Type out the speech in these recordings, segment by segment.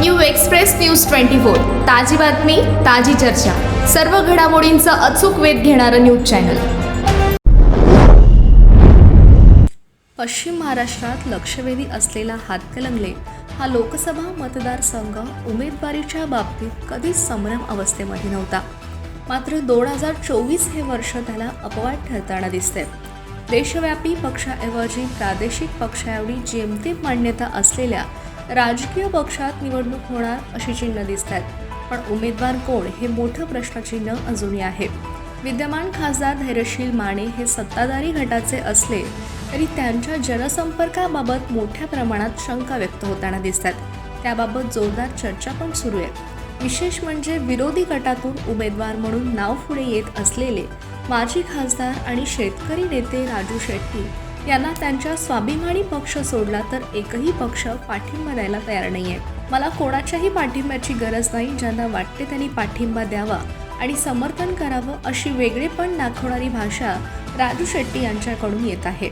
New express news twenty four. ताजी बातमी ताजी चर्चा. सर्व घडामोडींचा अचूक वेध घेणारं न्यूज चॅनल. पश्चिम महाराष्ट्रात लक्षवेधी असलेला हातकलंगले हा लोकसभा मतदारसंघ उमेदवारीच्या बाबतीत कधीच संभ्रम अवस्थेमध्ये नव्हता. मात्र दोन हजार चोवीस हे वर्ष त्याला अपवाद ठरताना दिसते देशव्यापी पक्षाऐवजी प्रादेशिक पक्षाएवढी जेमतेम मान्यता असलेल्या राजकीय पक्षात निवडणूक होणार अशी चिन्ह दिसत आहेत पण उमेदवार कोण हे मोठं प्रश्नचिन्ह अजूनही आहे. विद्यमान खासदार धैर्यशील माने हे सत्ताधारी गटाचे असले तरी त्यांच्या जनसंपर्काबाबत मोठ्या प्रमाणात शंका व्यक्त होताना दिसतात. त्याबाबत जोरदार चर्चा पण सुरू आहे. विशेष म्हणजे विरोधी गटातून उमेदवार म्हणून नाव पुढे येत असलेले माजी खासदार आणि शेतकरी नेते राजू शेट्टी यांना त्यांच्या स्वाभिमानी पक्ष सोडला तर एकही पक्ष पाठिंबा द्यायला तयार नाही आहे मला कोणाच्याही पाठिंब्याची गरज नाही ज्यांना वाटते त्यांनी पाठिंबा द्यावा आणि समर्थन करावं अशी वेगळेपण दाखवणारी भाषा राजू शेट्टी यांच्याकडून येत आहे.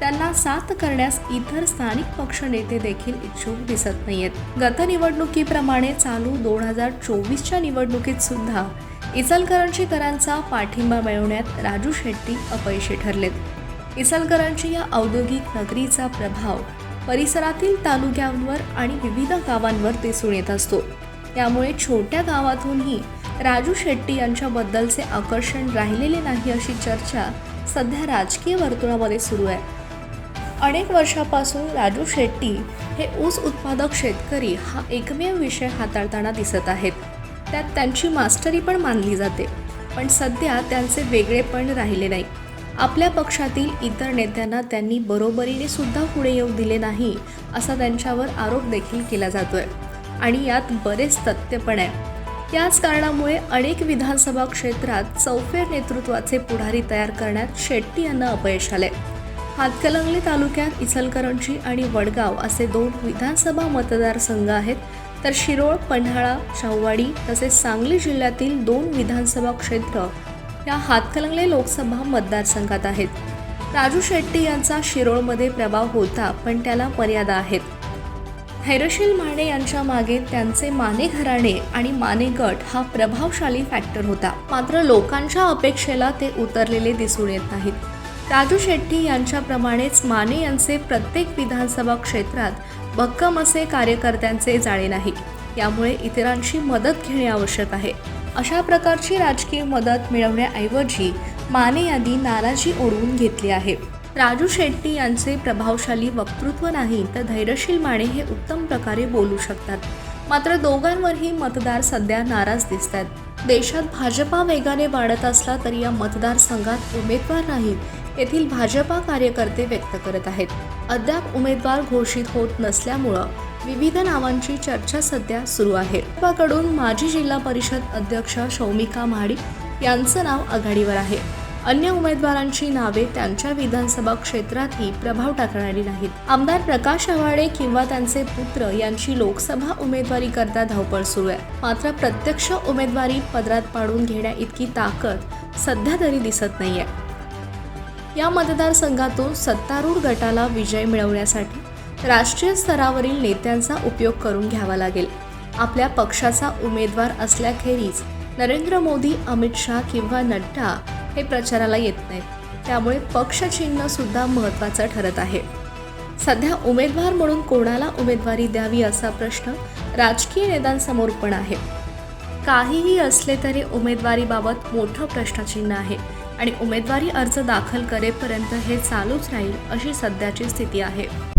त्यांना साथ करण्यास इतर स्थानिक पक्ष नेते देखील इच्छुक दिसत नाहीयेत. गतनिवडणुकीप्रमाणे चालू दोन हजार चोवीसच्या निवडणुकीत सुद्धा इचलकरंजीकरांचा पाठिंबा मिळवण्यात राजू शेट्टी अपयशी ठरलेत. इचलकरांची या औद्योगिक नगरीचा प्रभाव परिसरातील तालुक्यांवर आणि विविध गावांवर दिसून येत असतो. त्यामुळे छोट्या गावातूनही राजू शेट्टी यांच्याबद्दलचे आकर्षण राहिलेले नाही अशी चर्चा सध्या राजकीय वर्तुळामध्ये सुरू आहे. अनेक वर्षापासून राजू शेट्टी हे ऊस उत्पादक शेतकरी हा एकमेव विषय हाताळताना दिसत आहेत. त्यात त्यांची मास्टरी पण मानली जाते. पण सध्या त्यांचे वेगळेपण राहिले नाही. आपल्या पक्षातील इतर नेत्यांना त्यांनी बरोबरीने सुद्धा पुढे येऊ दिले नाही असा त्यांच्यावर आरोप देखील केला जातोय. आणि यात बरेच तथ्य पण आहे. याच कारणामुळे अनेक विधानसभा क्षेत्रात चौफेर नेतृत्वाचे पुढारी तयार करण्यात शेट्टी यांना अपयश आले हातकलंगले तालुक्यात इचलकरंजी आणि वडगाव असे दोन विधानसभा मतदारसंघ आहेत तर शिरोळ पन्हाळा शाहवाडी तसेच सांगली जिल्ह्यातील दोन विधानसभा क्षेत्र या हातकलंगले लोकसभा मतदारसंघात आहेत. राजू शेट्टी यांचा शिरोळमध्ये प्रभाव होता पण त्याला मर्यादा आहेत. हैरशील माने यांच्या मागे त्यांचे माने घराणे आणि माने गट हा प्रभावशाली फॅक्टर होता. मात्र लोकांच्या अपेक्षेला ते उतरलेले दिसून येत नाहीत. राजू शेट्टी यांच्याप्रमाणेच माने यांचे प्रत्येक विधानसभा क्षेत्रात भक्कम असे कार्यकर्त्यांचे जाळे नाही. यामुळे इतरांची मदत घेणे आवश्यक आहे. अशा प्रकारची राजकीय मदत मिळवण्याऐवजी माने यांनी नाराजी ओढवून घेतली आहे. राजू शेट्टी यांचे प्रभावशाली वक्तृत्व नाही तर धैर्यशील माने हे उत्तम प्रकारे बोलू शकतात. मात्र दोघांवरही मतदार सध्या नाराज दिसत आहेत देशात भाजपा वेगाने वाढत असला तरी या मतदारसंघात उमेदवार नाहीत येथील भाजपा कार्यकर्ते व्यक्त करत आहेत. अद्याप उमेदवार घोषित होत नसल्यामुळं विविध नावांची चर्चा सध्या सुरू आहे. भाजपाकडून माजी जिल्हा परिषद अध्यक्ष शौमिका महाडिक यांचं नाव आघाडीवर आहे. अन्य उमेदवारांची नावे त्यांच्या विधानसभा क्षेत्रातही प्रभाव टाकणारी नाहीत. आमदार प्रकाश आव्हाडे किंवा त्यांचे पुत्र यांची लोकसभा उमेदवारी करता धावपळ सुरू आहे. मात्र प्रत्यक्ष उमेदवारी पदरात पाडून घेण्या इतकी ताकद सध्या तरी दिसत नाहीये. या मतदारसंघातून सत्तारूढ गटाला विजय मिळवण्यासाठी राष्ट्रीय स्तरावरील नेत्यांचा उपयोग करून घ्यावा लागेल. आपल्या पक्षाचा उमेदवार असल्याखेरीज नरेंद्र मोदी अमित शहा किंवा नड्डा हे प्रचाराला येत नाहीत. त्यामुळे पक्षचिन्ह सुद्धा महत्त्वाचं ठरत आहे. सध्या उमेदवार म्हणून कोणाला उमेदवारी द्यावी असा प्रश्न राजकीय नेत्यांसमोर पण आहे. काहीही असले तरी उमेदवारीबाबत मोठं प्रश्नचिन्ह आहे आणि उमेदवारी अर्ज दाखल करेपर्यंत हे चालूच राहील अशी सध्याची स्थिती आहे.